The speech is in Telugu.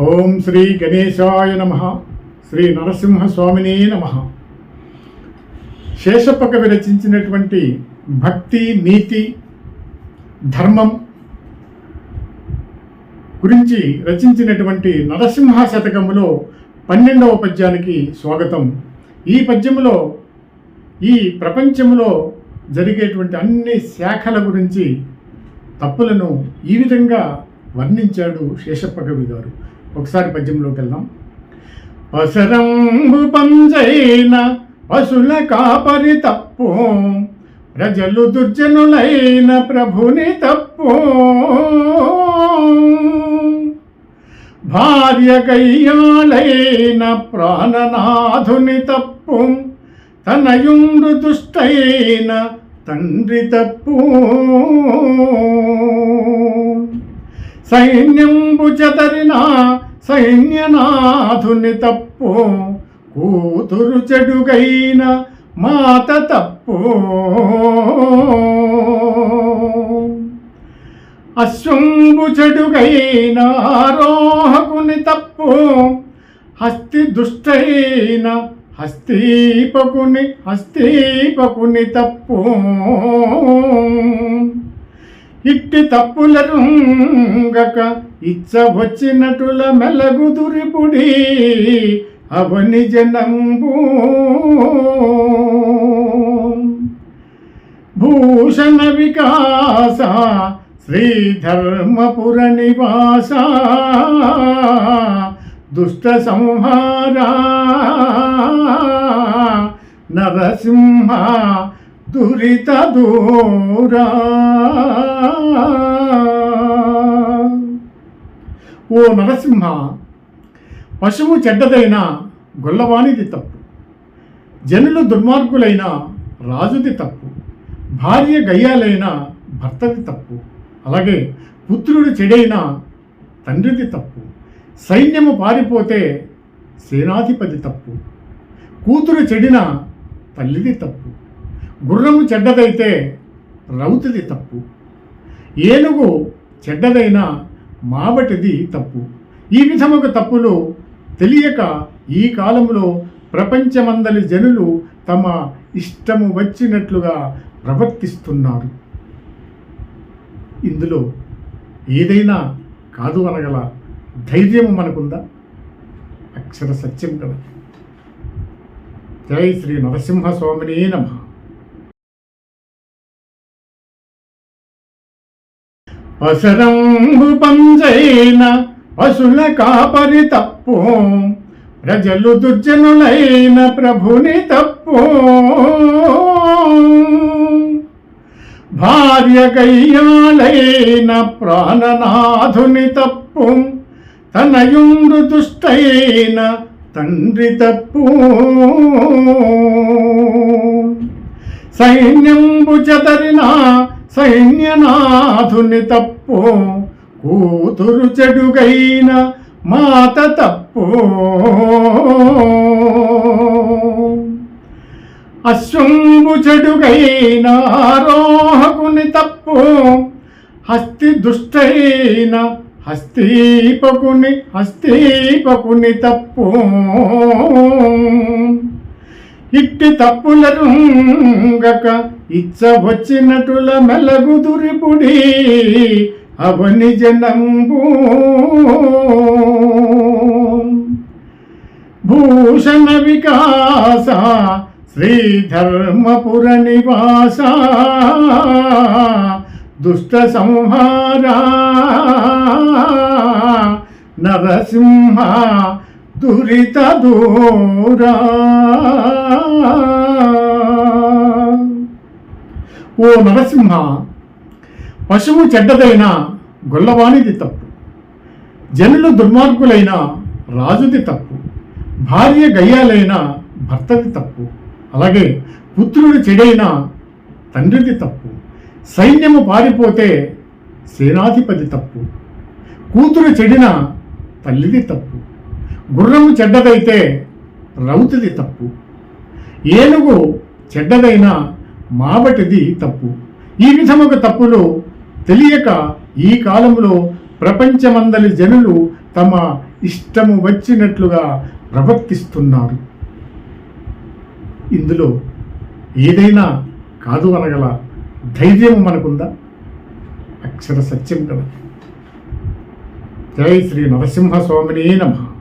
ఓం శ్రీ గణేశాయ నమ. శ్రీ నరసింహస్వామినే నమ. శేషప్ప కవి రచించినటువంటి భక్తి నీతి ధర్మం గురించి రచించినటువంటి నరసింహ శతకములో పన్నెండవ పద్యానికి స్వాగతం. ఈ పద్యములో ఈ ప్రపంచంలో జరిగేటువంటి అన్ని శాఖల గురించి తప్పులను ఈ విధంగా వర్ణించాడు శేషప్ప కవి గారు. ఒకసారి పద్యంలోకి వెళ్దాం. పసరంబు పంజైన పశుల కాపరి తప్పు ప్రజలు దుర్జనులైన ప్రభుని తప్పు. భార్య గయ్యాలైన ప్రాణనాథుని తప్పు తనయుండు దుష్టైన తండ్రి తప్పు. సైన్యంబు చదరినా సైన్యనాథుని తప్పు కూతురు చెడుగైన మాత తప్పు. అశ్వంబు చెడుగైన ఆరోహకుని తప్పు హస్తి దుష్టైన హస్తీపకుని హస్తీపకుని తప్పు. ఇట్టి తప్పులను గక ఇచ్చ వచ్చినటుల మెలగుదురిపుడి అవని జనంబు. భూషణ వికాస శ్రీధర్మపుర నివాస దుష్ట సంహార నరసింహ దురిత దూరా. ఓ నరసింహ పశువు చెడ్డదైన గొల్లవానిది తప్పు. జనులు దుర్మార్గులైన రాజుది తప్పు. భార్య గయ్యాలైన భర్తది తప్పు. అలాగే పుత్రుడు చెడైన తండ్రిది తప్పు. సైన్యము పారిపోతే సేనాధిపతి తప్పు. కూతురు చెడిన తల్లిది తప్పు. గుర్రము చెడ్డదైతే రౌతుది తప్పు. ఏనుగు చెడ్డదైన మాబటిది తప్పు. ఈ విధముగ తప్పులు తెలియక ఈ కాలంలో ప్రపంచమందలి జనులు తమ ఇష్టము వచ్చినట్లుగా ప్రవర్తిస్తున్నారు. ఇందులో ఏదైనా కాదు అనగల ధైర్యము మనకుందా? అక్షర సత్యం కదా. జై శ్రీ నరసింహస్వామినే నమ. పసరంగు పంజైన పశుల కాపరి తప్పు ప్రజలు దుర్జనులైన ప్రభుని తప్పు. భార్య కయ్యాలైన ప్రాణనాథుని తప్పు తనయుండు దుష్టైన తండ్రి తప్పు. సైన్యంబు చదరినా సైన్యనాథుని తప్పు కూతురు చెడుగైన మాత తప్పు. అశ్వంబు చెడుగైన ఆరోహకుని తప్పు హస్తి దుష్టైన హస్తీపకుని హస్తీపకుని తప్పు. ఇట్టి తప్పులను గక ఇచ్చ వచ్చినటుల మెలగుదురిపుడి అవని జనంబు. భూషణ వికాస శ్రీధర్మపుర నివాస దుష్ట సంహారా నరసింహ దురిత దూరా. ఓ నరసింహ పశువు చెడ్డదైన గొల్లవాణిది తప్పు. జనులు దుర్మార్గులైన రాజుది తప్పు. భార్య గయ్యాలైన భర్తది తప్పు. అలాగే పుత్రుడు చెడైన తండ్రిది తప్పు. సైన్యము పారిపోతే సేనాధిపతి తప్పు. కూతురు చెడిన తల్లిది తప్పు. గుర్రము చెడ్డదైతే రౌతుది తప్పు. ఏనుగు చెడ్డదైన మాబటిది తప్పు. ఈ విధముగ తప్పులు తెలియక ఈ కాలంలో ప్రపంచమందలి జనులు తమ ఇష్టము వచ్చినట్లుగా ప్రవర్తిస్తున్నారు. ఇందులో ఏదైనా కాదు అనగల ధైర్యం మనకుందా? అక్షర సత్యం కదా. జై శ్రీ నరసింహ స్వామిని నమః.